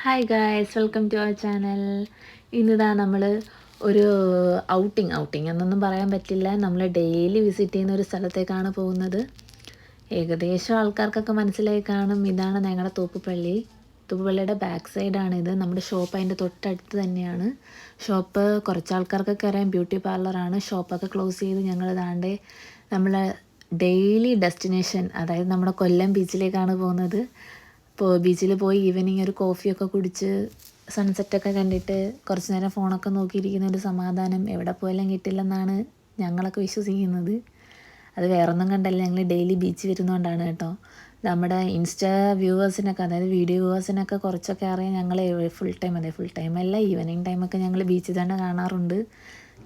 Hi guys welcome to our channel ഇന്നിതാ നമ്മൾ ഒരു ഔട്ടിങ് ഔട്ടിങ് എന്നൊന്നും പറയാൻ പറ്റില്ല. നമ്മൾ ഡെയിലി വിസിറ്റ് ചെയ്യുന്ന ഒരു സ്ഥലത്തേക്കാണ് പോകുന്നത്. ഏകദേശം ആൾക്കാർക്കൊക്കെ മനസ്സിലായി കാണും. ഇതാണ് ഞങ്ങളുടെ തോപ്പുപള്ളി. തോപ്പുപള്ളിയുടെ ബാക്ക് സൈഡാണ് ഇത്. നമ്മുടെ ഷോപ്പ് അതിന്റെ തൊട്ടടുത്ത് തന്നെയാണ്. ഷോപ്പ് കുറച്ച് ആൾക്കാർക്കൊക്കെ അറിയാം. ബ്യൂട്ടി പാർലറാണ് ഷോപ്പൊക്കെ ക്ലോസ് ചെയ്ത് ഞങ്ങൾ ദാണ്ടേ നമ്മളെ ഡെയിലി ഡെസ്റ്റിനേഷൻ അതായത് നമ്മുടെ കൊല്ലം ബീച്ചിലേക്കാണ് പോകുന്നത്. ബീച്ചിൽ പോയി ഈവനിങ് ഒരു കോഫിയൊക്കെ കുടിച്ച് സൺസെറ്റൊക്കെ കണ്ടിട്ട് കുറച്ച് നേരം ഫോണൊക്കെ നോക്കിയിരിക്കുന്ന ഒരു സമാധാനം എവിടെ പോയാലും കിട്ടില്ലെന്നാണ് ഞങ്ങളൊക്കെ വിശ്വസിക്കുന്നത്. അത് വേറൊന്നും കണ്ടല്ല ഞങ്ങൾ ഡെയിലി ബീച്ച് വരുന്നതുകൊണ്ടാണ് കേട്ടോ. നമ്മുടെ ഇൻസ്റ്റാ വ്യൂവേഴ്സിനൊക്കെ അതായത് വീഡിയോ വ്യൂവേഴ്സിനൊക്കെ കുറച്ചൊക്കെ അറിയാം ഞങ്ങൾ ഫുൾ ടൈം അതെ ഫുൾ ടൈം അല്ല ഈവനിങ് ടൈമൊക്കെ ഞങ്ങൾ ബീച്ചിൽ തന്നെ കാണാറുണ്ട്.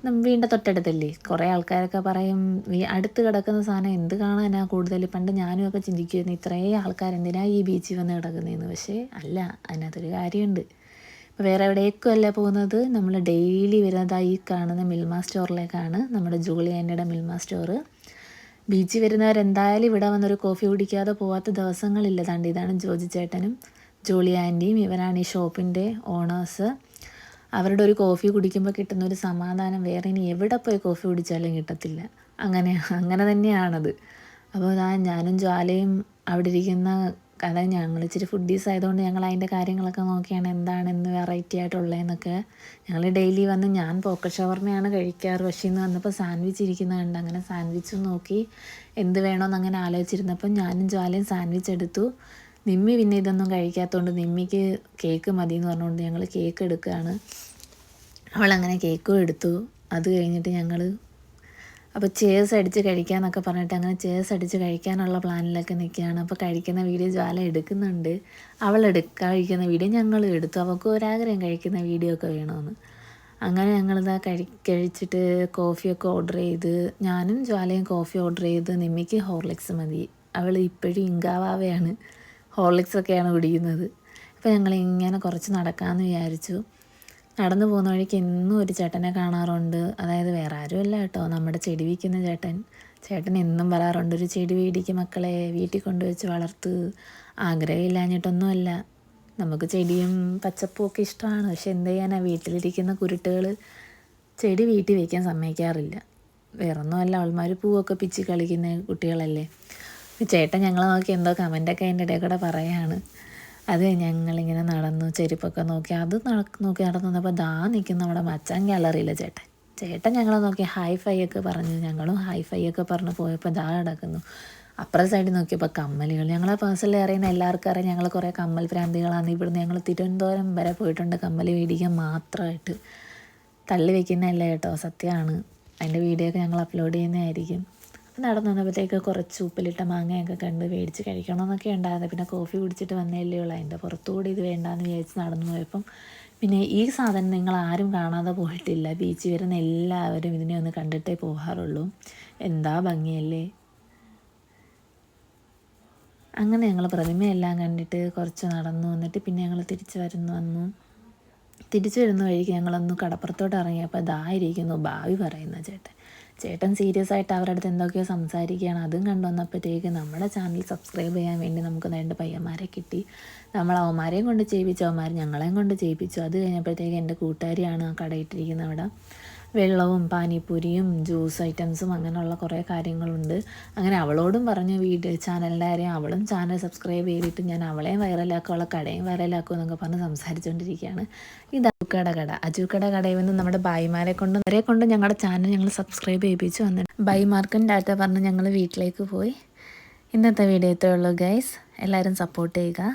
വീടിന്റെ തൊട്ടടുത്തല്ലേ? കുറേ ആൾക്കാരൊക്കെ പറയും ഈ അടുത്ത് കിടക്കുന്ന സാധനം എന്ത് കാണാനാണ് കൂടുതൽ പണ്ട് ഞാനും ഒക്കെ ചിന്തിക്കുമായിരുന്നു ഇത്രയും ആൾക്കാർ എന്തിനാ ഈ ബീച്ചിൽ വന്ന് കിടക്കുന്നതെന്ന് പക്ഷേ അല്ല അതിനകത്തൊരു കാര്യമുണ്ട് ഇപ്പോൾ വേറെ എവിടേക്കും അല്ല പോകുന്നത്. നമ്മൾ ഡെയിലി വരുന്നതായി കാണുന്ന മിൽമ സ്റ്റോറിലേക്കാണ് നമ്മുടെ ജൂളി ആന്റിയുടെ മിൽമ സ്റ്റോർ ബീച്ചിൽ വരുന്നവരെന്തായാലും ഇവിടെ വന്നൊരു കോഫി കുടിക്കാതെ പോവാത്ത ദിവസങ്ങളില്ല. തണ്ട് ഇതാണ് ജോജി ചേട്ടനും ജോളി ആന്റിയും ഇവരാണ് ഈ ഷോപ്പിന്റെ ഓണേഴ്സ്. അവരുടെ ഒരു കോഫി കുടിക്കുമ്പോൾ കിട്ടുന്ന ഒരു സമാധാനം വേറെ. ഇനി എവിടെ പോയി കോഫി കുടിച്ചാലും കിട്ടത്തില്ല. അങ്ങനെ അങ്ങനെ തന്നെയാണത്. അപ്പോൾ ഞാൻ ഞാനും ജ്വാലയും അവിടെ ഇരിക്കുന്ന അതായത് ഞങ്ങൾ ഇച്ചിരി ഫുഡീസ് ആയതുകൊണ്ട് ഞങ്ങൾ അതിന്റെ കാര്യങ്ങളൊക്കെ നോക്കിയാണ് എന്താണെന്ന് വെറൈറ്റി ആയിട്ടുള്ളതെന്നൊക്കെ. ഞങ്ങൾ ഡെയിലി വന്ന് ഞാൻ പോക്കറ്റ് ഷവർമയാണ് കഴിക്കാറ്. പക്ഷേ ഇന്ന് വന്നപ്പോൾ സാൻഡ്വിച്ച് ഇരിക്കുന്ന കണ്ട് അങ്ങനെ സാൻഡ്വിച്ചും നോക്കി എന്ത് വേണമെന്ന് അങ്ങനെ ആലോചിച്ചിരുന്നപ്പോൾ ഞാനും ജ്വാലയും സാൻഡ്വിച്ച് എടുത്തു. നിമ്മി പിന്നെ ഇതൊന്നും കഴിക്കാത്തതുകൊണ്ട് നിമ്മിക്ക് കേക്ക് മതി എന്ന് പറഞ്ഞുകൊണ്ട് ഞങ്ങൾ കേക്ക് എടുക്കുകയാണ് അവളങ്ങനെ കേക്കും എടുത്തു. അത് കഴിഞ്ഞിട്ട് ഞങ്ങൾ അപ്പോൾ ചേസ് അടിച്ച് കഴിക്കാമെന്നൊക്കെ പറഞ്ഞിട്ട് അങ്ങനെ ചേസ് അടിച്ച് കഴിക്കാനുള്ള പ്ലാനിലൊക്കെ നിൽക്കുകയാണ് അപ്പോൾ കഴിക്കുന്ന വീഡിയോ ജ്വാല എടുക്കുന്നുണ്ട്. അവൾ എടുക്ക കഴിക്കുന്ന വീഡിയോ ഞങ്ങൾ എടുത്തു. അവൾക്ക് ഒരാഗ്രഹം കഴിക്കുന്ന വീഡിയോ ഒക്കെ വേണമെന്ന് അങ്ങനെ ഞങ്ങളിതാ കഴി കഴിച്ചിട്ട് കോഫിയൊക്കെ ഓർഡർ ചെയ്ത് ഞാനും ജ്വാലയും കോഫി ഓർഡർ ചെയ്ത് നിമ്മിക്ക് ഹോർലിക്സ് മതി. അവൾ ഇപ്പോഴും ഇങ്കാവാവയാണ്. ഹോർലിക്സൊക്കെയാണ് കുടിക്കുന്നത്. അപ്പോൾ ഞങ്ങൾ ഇങ്ങനെ കുറച്ച് നടക്കാമെന്ന് വിചാരിച്ചു. നടന്നു പോകുന്ന വഴിക്ക് എന്നും ഒരു ചേട്ടനെ കാണാറുണ്ട്. അതായത് വേറെ ആരുമല്ല കേട്ടോ. നമ്മുടെ ചെടി വിൽക്കുന്ന ചേട്ടൻ. ചേട്ടൻ എന്നും പറയാറുണ്ട് ഒരു ചെടി വീടിക്ക് മക്കളെ വീട്ടിൽ കൊണ്ടുവച്ച് വളർത്ത്. ആഗ്രഹമില്ലാഞ്ഞിട്ടൊന്നുമല്ല. നമുക്ക് ചെടിയും പച്ചപ്പും ഒക്കെ ഇഷ്ടമാണ്. പക്ഷെ എന്ത് ചെയ്യാനാ? വീട്ടിലിരിക്കുന്ന കുരുട്ടുകൾ ചെടി വീട്ടിൽ വയ്ക്കാൻ സമ്മതിക്കാറില്ല. വേറൊന്നുമല്ല. അവൾമാർ പൂവൊക്കെ പിച്ചി കളിക്കുന്ന കുട്ടികളല്ലേ. ചേട്ടൻ ഞങ്ങളെ നോക്കി എന്തോ കമന്റൊക്കെ അതിന്റെ ഇടയിൽ കൂടെ പറയാണ്. അത് ഞങ്ങളിങ്ങനെ നടന്നു ചെരുപ്പൊക്കെ നോക്കി. അത് നോക്കി നടന്നു വന്നപ്പോൾ ദാ നിൽക്കുന്ന നമ്മുടെ മച്ചാൻ ഗ്യാലറിയില്ല ചേട്ടൻ. ചേട്ടൻ ഞങ്ങളെ നോക്കി ഹൈ ഫൈ ഒക്കെ പറഞ്ഞു. ഞങ്ങളും ഹൈ ഫൈ ഒക്കെ പറഞ്ഞ് പോയപ്പോൾ ദാ കിടക്കുന്നു അപ്പുറത്തെ സൈഡിൽ നോക്കിയപ്പോൾ കമ്മലുകൾ. ഞങ്ങളെ പേഴ്സണലി അറിയുന്ന എല്ലാവർക്കും അറിയാം. ഞങ്ങൾ കുറേ കമ്മൽ ഭ്രാന്തികളാണ്. ഇവിടുന്ന് ഞങ്ങൾ തിരുവനന്തപുരം വരെ പോയിട്ടുണ്ട് കമ്മൽ മേടിക്കാൻ മാത്രമായിട്ട്. തള്ളി വെക്കുന്നതല്ല കേട്ടോ സത്യമാണ്. അതിന്റെ വീഡിയോ ഒക്കെ ഞങ്ങൾ അപ്ലോഡ് ചെയ്യുന്നതായിരിക്കും. നടന്നു വന്നപ്പോഴത്തേക്ക് കുറച്ച് ഉപ്പിലിട്ട മാങ്ങയൊക്കെ കണ്ട് മേടിച്ച് കഴിക്കണമെന്നൊക്കെ ഉണ്ടായിരുന്നു. പിന്നെ കോഫി കുടിച്ചിട്ട് വന്നേല്ലേ ഉള്ളൂ. അതിന്റെ പുറത്തുകൂടി ഇത് വേണ്ടാന്ന് വിചാരിച്ച് നടന്നു പോയപ്പം പിന്നെ ഈ സാധനം നിങ്ങൾ ആരും കാണാതെ പോയിട്ടില്ല. ബീച്ചിൽ വരുന്ന എല്ലാവരും ഇതിനെ ഒന്ന് കണ്ടിട്ടേ പോകാറുള്ളൂ. എന്താ ഭംഗിയല്ലേ? അങ്ങനെ ഞങ്ങൾ പ്രതിമയെല്ലാം കണ്ടിട്ട് കുറച്ച് നടന്നു വന്നിട്ട് പിന്നെ ഞങ്ങൾ തിരിച്ചു വരുന്നു വന്നു. തിരിച്ചു വരുന്ന വഴിക്ക് ഞങ്ങളൊന്ന് കടപ്പുറത്തോട്ട് ഇറങ്ങിയപ്പോൾ ഇതായിരിക്കുന്നു ഭാവി പറയുന്ന ചേട്ടൻ. ചേട്ടൻ സീരിയസ് ആയിട്ട് അവരുടെ അടുത്ത് എന്തൊക്കെയോ സംസാരിക്കുകയാണ്. അതും കണ്ടു വന്നപ്പോഴത്തേക്ക് നമ്മുടെ ചാനൽ സബ്സ്ക്രൈബ് ചെയ്യാൻ വേണ്ടി നമുക്ക് രണ്ട് പയ്യന്മാരെ കിട്ടി. നമ്മൾ അവന്മാരെയും കൊണ്ട് ചെയ്യിപ്പിച്ചു അവന്മാർ ഞങ്ങളെയും കൊണ്ട് ചെയ്യിപ്പിച്ചു. അത് കഴിഞ്ഞപ്പോഴത്തേക്ക് എന്റെ കൂട്ടുകാരിയാണ് ആ കടയിട്ടിരിക്കുന്നത് അവിടെ. വെള്ളവും പാനിപ്പൂരിയും ജ്യൂസ് ഐറ്റംസും അങ്ങനെയുള്ള കുറേ കാര്യങ്ങളുണ്ട്. അങ്ങനെ അവളോടും പറഞ്ഞു വീഡിയോ ചാനലിന്റെ കാര്യം അവളും ചാനൽ സബ്സ്ക്രൈബ് ചെയ്തിട്ട് ഞാൻ അവളെയും വൈറലാക്കും അവളെ കടയും വൈറലാക്കും എന്നൊക്കെ പറഞ്ഞ് സംസാരിച്ചുകൊണ്ടിരിക്കുകയാണ് ഇത് അജുക്കട കട. അജുക്കട കടയിൽ നിന്ന് നമ്മുടെ ബായിമാരെ കൊണ്ട് അവരെ കൊണ്ട് ഞങ്ങളുടെ ചാനൽ ഞങ്ങൾ സബ്സ്ക്രൈബ് ചെയ്യിപ്പിച്ചു വന്നിട്ട്. ബൈമാർക്കും ഡാറ്റ പറഞ്ഞ് ഞങ്ങൾ വീട്ടിലേക്ക് പോയി. ഇന്നത്തെ വീഡിയോ ഇത്രയുള്ളൂ ഗൈസ് എല്ലാവരും സപ്പോർട്ട് ചെയ്യുക.